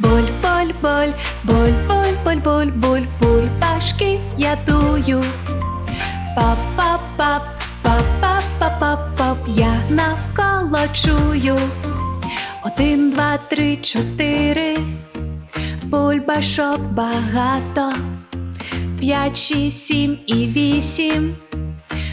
Боль, боль, боль, боль, боль, боль, боль, боль, бульбашки я дую. Пап, пап, пап, пап, пап, пап, пап, пап, я навколо чую. Один, два, три, чотири. Бульбашок багато. П'ять, шість, сім і вісім.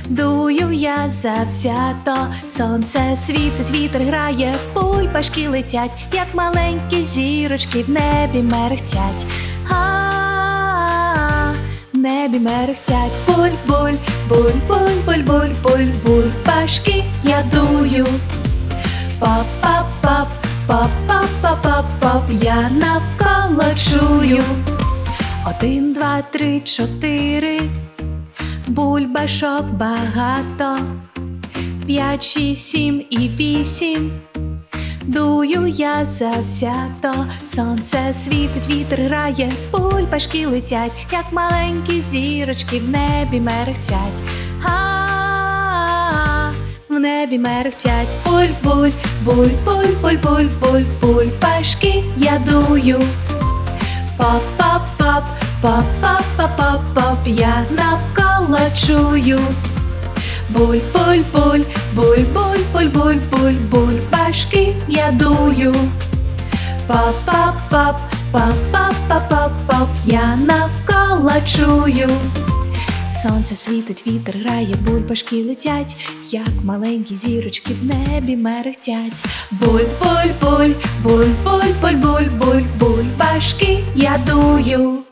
Дую я завзято, сонце світить, вітер грає, бульбашки летять, як маленькі зірочки в небі мерехтять. А, в небі мерехтять. Буль, буль, буль, буль, буль, буль, буль, бульбашки я дую. Пап, пап, пап, пап, пап, пап, пап, пап, я навколо чую. Один, два, три, чотири. Бульбашок багато. П'ять, шість, сім і вісім. Дую я завзято, сонце світить, вітер грає, бульбашки летять, як маленькі зірочки в небі мерехтять. В небі мерехтять. Буль, буль, буль, буль, буль, буль, буль, бульбашки я дую. Пап, пап, я навколо чую. Буль, буль, буль, буль, буль, буль, буль, буль, буль, башки я дую. Пап, пап, пап, пап, пап, пап, пап, пап, я навколо чую. Сонце світить, вітер грає, бульбашки летять, як маленькі зірочки в небі мерехтять. Буль, буль, буль, буль, буль, буль, буль, буль, буль, башки я дую.